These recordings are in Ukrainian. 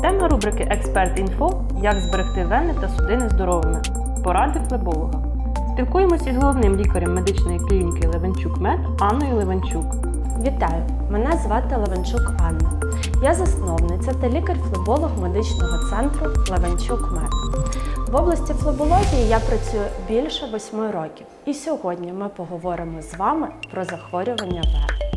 Тема рубрики Експерт інфо Як зберегти вени та судини здоровими. Поради флеболога. Спілкуємося із головним лікарем медичної клініки Левенчук Мед Анною Левенчук. Вітаю! Мене звати Левенчук Анна. Я засновниця та лікар-флеболог медичного центру Левенчук Мед. В області флебології я працюю більше восьми років. І сьогодні ми поговоримо з вами про захворювання вен.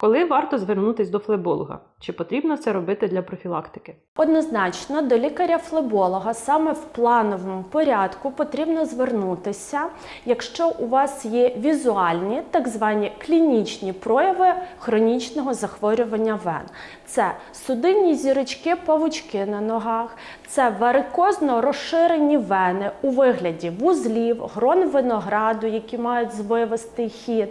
Коли варто звернутися до флеболога? Чи потрібно це робити для профілактики? Однозначно до лікаря-флеболога саме в плановому порядку потрібно звернутися, якщо у вас є візуальні, так звані клінічні прояви хронічного захворювання вен. Це судинні зірочки, павучки на ногах, це варикозно розширені вени у вигляді вузлів, грон винограду, які мають звивистий хід.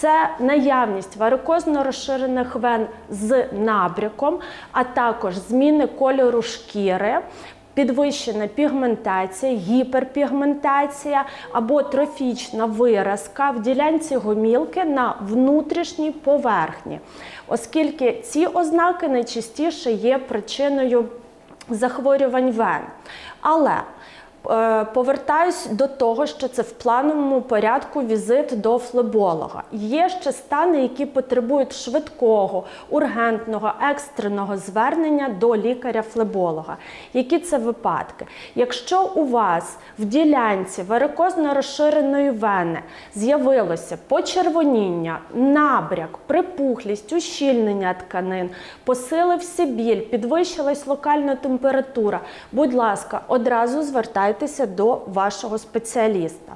Це наявність варикозно розширених вен з набряком, а також зміни кольору шкіри. Підвищена пігментація, гіперпігментація або трофічна виразка в ділянці гомілки на внутрішній поверхні, оскільки ці ознаки найчастіше є причиною захворювань вен. Але Повертаюсь до того, що це в плановому порядку візит до флеболога. Є ще стани, які потребують швидкого, ургентного, екстреного звернення до лікаря-флеболога. Які це випадки? Якщо у вас в ділянці варикозно розширеної вени з'явилося почервоніння, набряк, припухлість, ущільнення тканин, посилився біль, підвищилась локальна температура, будь ласка, одразу звертайтеся до вашого спеціаліста.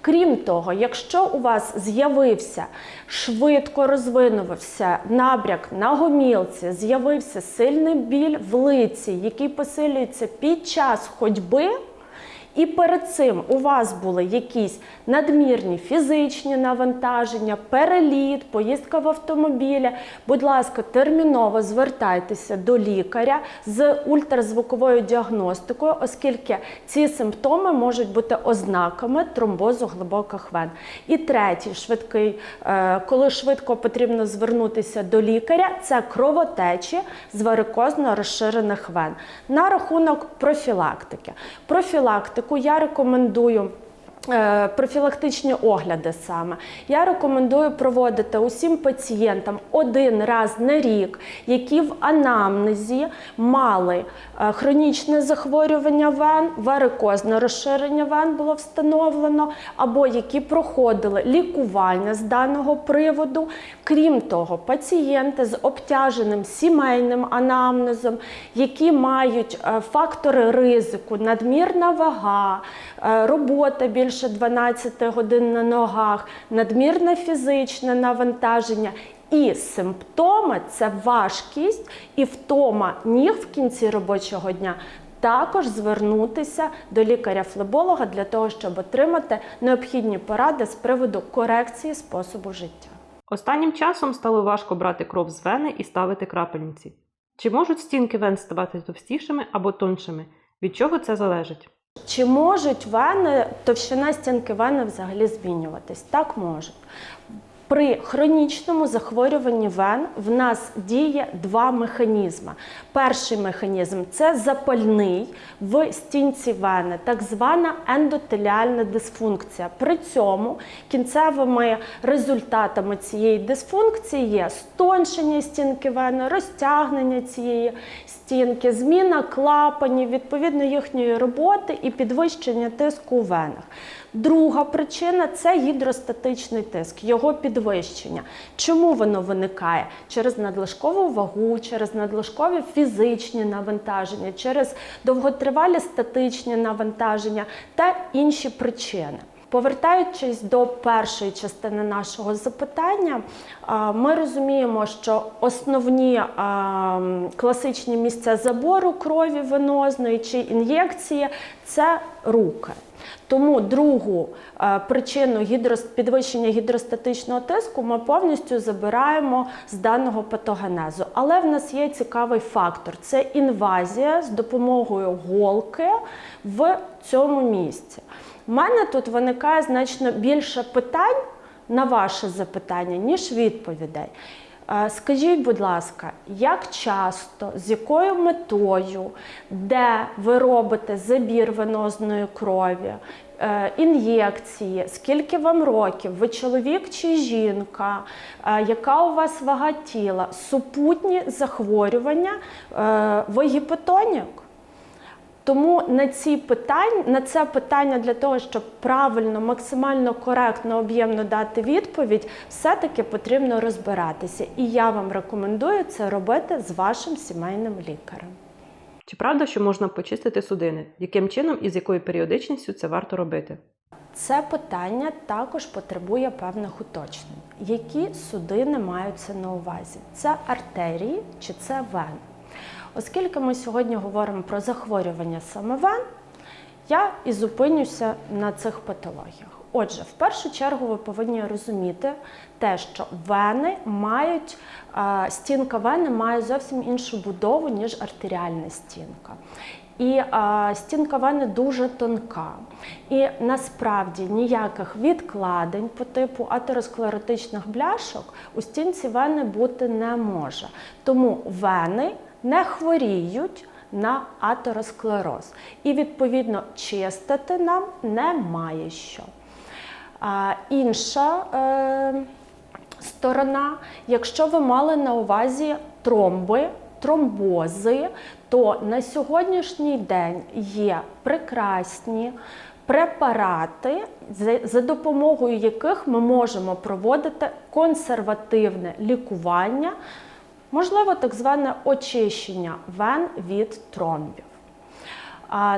Крім того, якщо у вас з'явився швидко розвинувався набряк на гомілці, з'явився сильний біль в лиці, який посилюється під час ходьби. І перед цим у вас були якісь надмірні фізичні навантаження, переліт, поїздка в автомобілі. Будь ласка, терміново звертайтеся до лікаря з ультразвуковою діагностикою, оскільки ці симптоми можуть бути ознаками тромбозу глибоких вен. І третій швидкий, е, коли швидко потрібно звернутися до лікаря, це кровотечі з варикозно розширених вен. На рахунок профілактики. Профілактику я рекомендую. Е, Профілактичні огляди саме я рекомендую проводити усім пацієнтам один раз на рік, які в анамнезі мали е, хронічне захворювання вен, варикозне розширення вен було встановлено, або які проходили лікування з даного приводу. Крім того, пацієнти з обтяженим сімейним анамнезом, які мають е, фактори ризику, надмірна вага, робота більше 12 годин на ногах, надмірне фізичне навантаження. І симптоми це важкість і втома ніг в кінці робочого дня. Також звернутися до лікаря-флеболога для того, щоб отримати необхідні поради з приводу корекції способу життя. Останнім часом стало важко брати кров з вени і ставити крапельниці. Чи можуть стінки вен ставати товстішими або тоншими? Від чого це залежить? Чи можуть вани, товщина стінки вани взагалі змінюватись? Так можуть. При хронічному захворюванні вен в нас діє два механізми. Перший механізм це запальний в стінці вени, так звана ендотеліальна дисфункція. При цьому кінцевими результатами цієї дисфункції є стоншення стінки вени, розтягнення цієї стінки, зміна клапанів, відповідно їхньої роботи і підвищення тиску у венах. Друга причина це гідростатичний тиск, його підвищення. Чому воно виникає? Через надлишкову вагу, через надлишкові фізичні навантаження, через довготривалі статичні навантаження та інші причини. Повертаючись до першої частини нашого запитання, ми розуміємо, що основні класичні місця забору крові венозної чи ін'єкції це руки. Тому другу причину підвищення гідростатичного тиску ми повністю забираємо з даного патогенезу. Але в нас є цікавий фактор: це інвазія з допомогою голки в цьому місці. У мене тут виникає значно більше питань на ваше запитання, ніж відповідей. Е, Скажіть, будь ласка, як часто, з якою метою, де ви робите забір венозної крові, е, ін'єкції, скільки вам років, ви чоловік чи жінка, е, яка у вас вага тіла, супутні захворювання, ви гіпотонік? Тому на ці питання, на це питання для того, щоб правильно, максимально коректно, об'ємно дати відповідь, все-таки потрібно розбиратися. І я вам рекомендую це робити з вашим сімейним лікарем. Чи правда, що можна почистити судини? Яким чином і з якою періодичністю це варто робити? Це питання також потребує певних уточнень. Які судини маються на увазі? Це артерії чи це вени? Оскільки ми сьогодні говоримо про захворювання саме вен, я і зупинюся на цих патологіях. Отже, в першу чергу ви повинні розуміти те, що вени мають стінка вени має зовсім іншу будову, ніж артеріальна стінка. І е, стінка вени дуже тонка. І насправді ніяких відкладень по типу атеросклеротичних бляшок у стінці вени бути не може. Тому вени не хворіють на атеросклероз. І відповідно чистити нам немає що. А, інша е, сторона, якщо ви мали на увазі тромби, тромбози, то на сьогоднішній день є прекрасні препарати, за, допомогою яких ми можемо проводити консервативне лікування, можливо, так зване очищення вен від тромбів.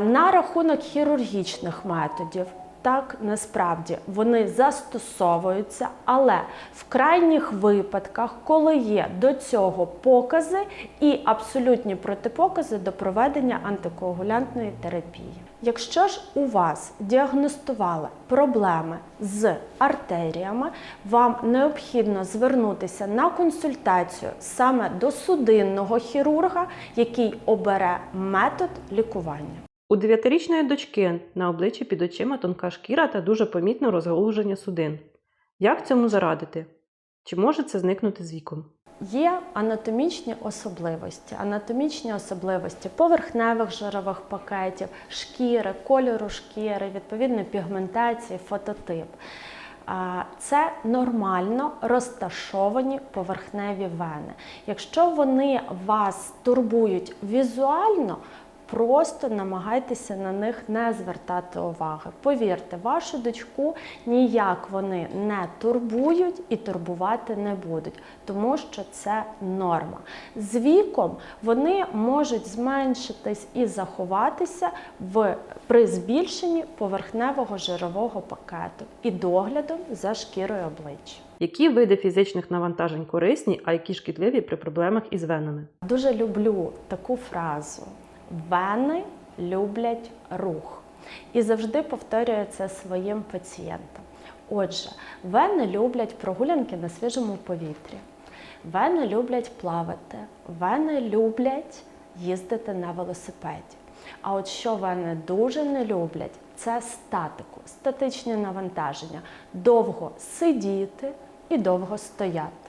На рахунок хірургічних методів, так насправді вони застосовуються, але в крайніх випадках, коли є до цього покази і абсолютні протипокази до проведення антикоагулянтної терапії. Якщо ж у вас діагностували проблеми з артеріями, вам необхідно звернутися на консультацію саме до судинного хірурга, який обере метод лікування. У дев'ятирічної дочки на обличчі під очима тонка шкіра та дуже помітне розгалуження судин. Як цьому зарадити? Чи може це зникнути з віком? Є анатомічні особливості, анатомічні особливості поверхневих жирових пакетів, шкіри, кольору шкіри, відповідно пігментації, фототип. Це нормально розташовані поверхневі вени. Якщо вони вас турбують візуально, Просто намагайтеся на них не звертати уваги. Повірте, вашу дочку ніяк вони не турбують і турбувати не будуть, тому що це норма. З віком вони можуть зменшитись і заховатися в, при збільшенні поверхневого жирового пакету і доглядом за шкірою обличчя. Які види фізичних навантажень корисні, а які шкідливі при проблемах із венами? Дуже люблю таку фразу: вени люблять рух. І завжди повторюю це своїм пацієнтам. Отже, вени люблять прогулянки на свіжому повітрі, вени люблять плавати, вени люблять їздити на велосипеді. А от що вени дуже не люблять, це статику, статичні навантаження, довго сидіти і довго стояти.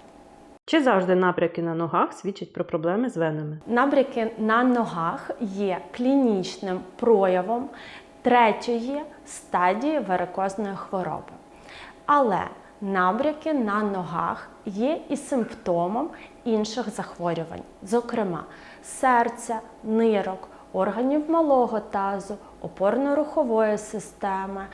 Чи завжди напряки на ногах свідчать про проблеми з венами? Набряки на ногах є клінічним проявом третьої стадії варикозної хвороби. Але набряки на ногах є і симптомом інших захворювань, зокрема серця, нирок, органів малого тазу, опорно-рухової системи,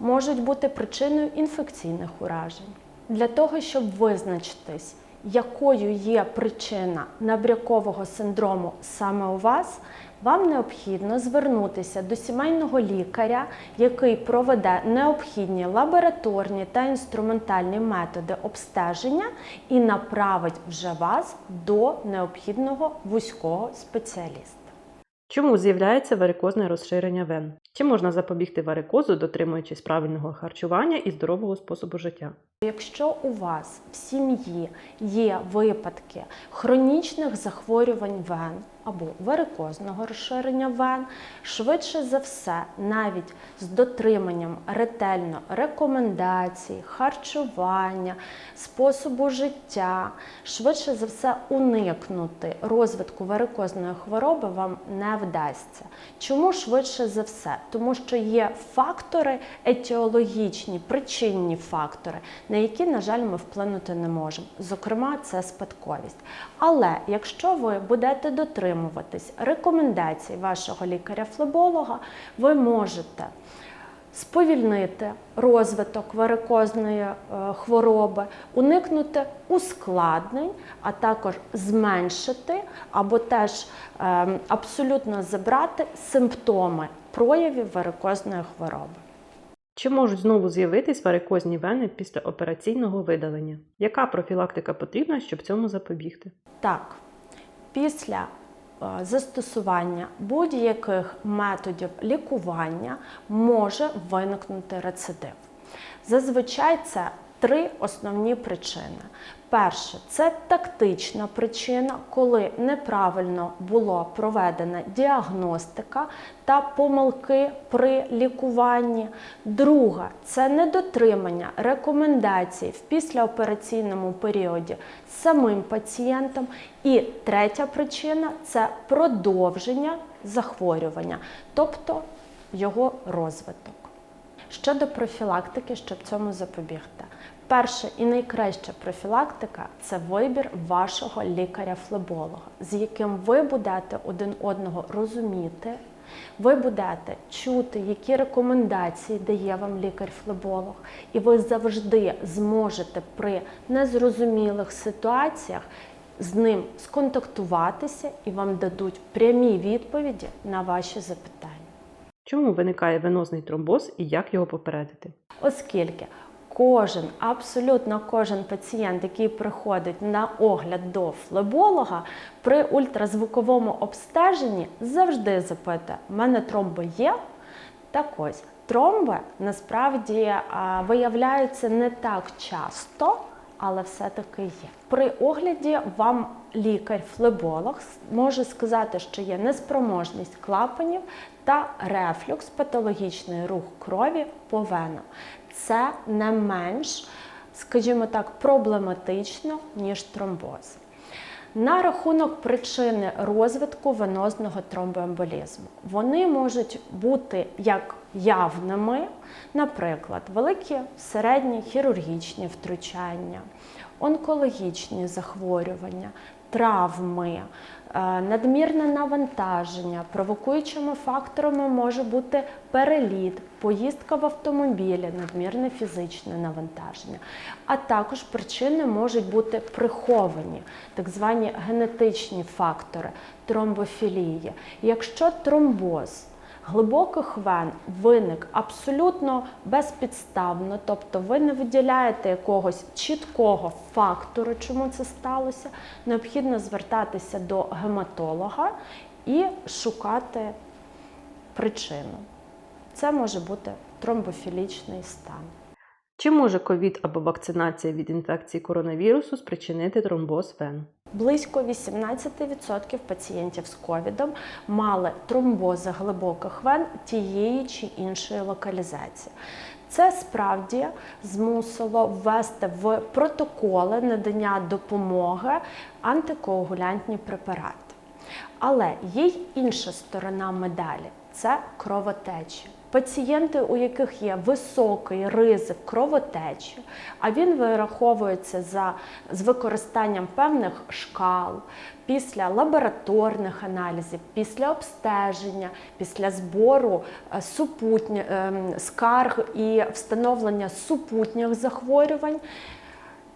можуть бути причиною інфекційних уражень. Для того, щоб визначитись, якою є причина набрякового синдрому саме у вас, вам необхідно звернутися до сімейного лікаря, який проведе необхідні лабораторні та інструментальні методи обстеження і направить вже вас до необхідного вузького спеціаліста. Чому з'являється варикозне розширення вен? Чи можна запобігти варикозу, дотримуючись правильного харчування і здорового способу життя? Якщо у вас в сім'ї є випадки хронічних захворювань вен або варикозного розширення вен, швидше за все, навіть з дотриманням ретельно рекомендацій, харчування, способу життя, швидше за все уникнути розвитку варикозної хвороби вам не вдасться. Чому швидше за все? Тому що є фактори етіологічні, причинні фактори, на які, на жаль, ми вплинути не можемо. Зокрема, це спадковість. Але якщо ви будете дотримуватись рекомендацій вашого лікаря-флеболога, ви можете сповільнити розвиток варикозної е, хвороби, уникнути ускладнень, а також зменшити або теж е, абсолютно забрати симптоми проявів варикозної хвороби. Чи можуть знову з'явитись варикозні вени після операційного видалення? Яка профілактика потрібна, щоб цьому запобігти? Так, після застосування будь-яких методів лікування може виникнути рецидив. Зазвичай це три основні причини. Перше, це тактична причина, коли неправильно була проведена діагностика та помилки при лікуванні. Друга це недотримання рекомендацій в післяопераційному періоді самим пацієнтом. І третя причина це продовження захворювання, тобто його розвиток. Щодо профілактики, щоб цьому запобігти. Перша і найкраща профілактика це вибір вашого лікаря-флеболога, з яким ви будете один одного розуміти, ви будете чути, які рекомендації дає вам лікар-флеболог, і ви завжди зможете при незрозумілих ситуаціях з ним сконтактуватися і вам дадуть прямі відповіді на ваші запитання. Чому виникає венозний тромбоз і як його попередити? Оскільки кожен, абсолютно кожен пацієнт, який приходить на огляд до флеболога, при ультразвуковому обстеженні завжди запитує: в мене тромби є? Так ось, тромби насправді виявляються не так часто. Але все-таки є. При огляді вам лікар-флеболог може сказати, що є неспроможність клапанів та рефлюкс, патологічний рух крові по венам. Це не менш, скажімо так, проблематично, ніж тромбоз. На рахунок причини розвитку венозного тромбоемболізму. Вони можуть бути як явними, наприклад, великі середні хірургічні втручання, онкологічні захворювання, травми, е, надмірне навантаження, провокуючими факторами може бути переліт, поїздка в автомобілі, надмірне фізичне навантаження. А також причини можуть бути приховані, так звані генетичні фактори тромбофілії. Якщо тромбоз глибоких вен виник абсолютно безпідставно, тобто ви не виділяєте якогось чіткого фактору, чому це сталося, необхідно звертатися до гематолога і шукати причину. Це може бути тромбофілічний стан. Чи може ковід або вакцинація від інфекції коронавірусу спричинити тромбоз вен? Близько 18% пацієнтів з ковідом мали тромбози глибоких вен тієї чи іншої локалізації. Це справді змусило ввести в протоколи надання допомоги антикоагулянтні препарати. Але є й інша сторона медалі це кровотечі. Пацієнти, у яких є високий ризик кровотечі, а він вираховується за, з використанням певних шкал, після лабораторних аналізів, після обстеження, після збору е, супутні, ем, скарг і встановлення супутніх захворювань.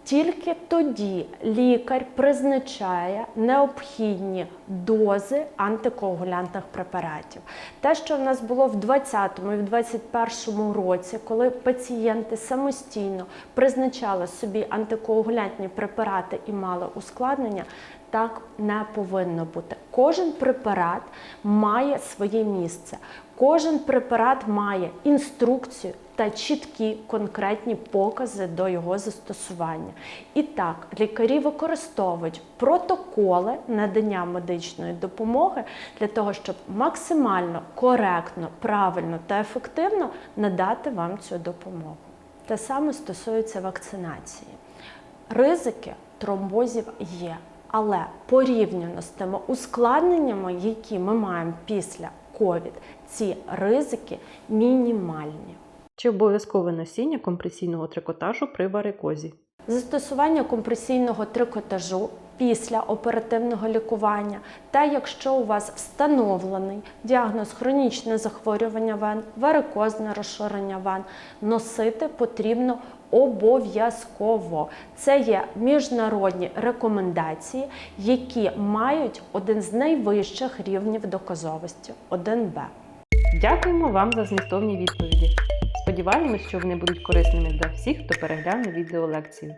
Тільки тоді лікар призначає необхідні дози антикоагулянтних препаратів. Те, що в нас було в 2020 і в 2021 році, коли пацієнти самостійно призначали собі антикоагулянтні препарати і мали ускладнення, так не повинно бути. Кожен препарат має своє місце. Кожен препарат має інструкцію та чіткі конкретні покази до його застосування. І так, лікарі використовують протоколи надання медичної допомоги для того, щоб максимально коректно, правильно та ефективно надати вам цю допомогу. Те саме стосується вакцинації. Ризики тромбозів є, але порівняно з тими ускладненнями, які ми маємо після COVID, ці ризики мінімальні. Чи обов'язкове носіння компресійного трикотажу при варикозі? Застосування компресійного трикотажу після оперативного лікування, та якщо у вас встановлений діагноз хронічне захворювання вен, варикозне розширення вен, носити потрібно обов'язково. Це є міжнародні рекомендації, які мають один з найвищих рівнів доказовості 1Б. Дякуємо вам за змістовні відповіді. Сподіваємось, що вони будуть корисними для всіх, хто перегляне відеолекцію.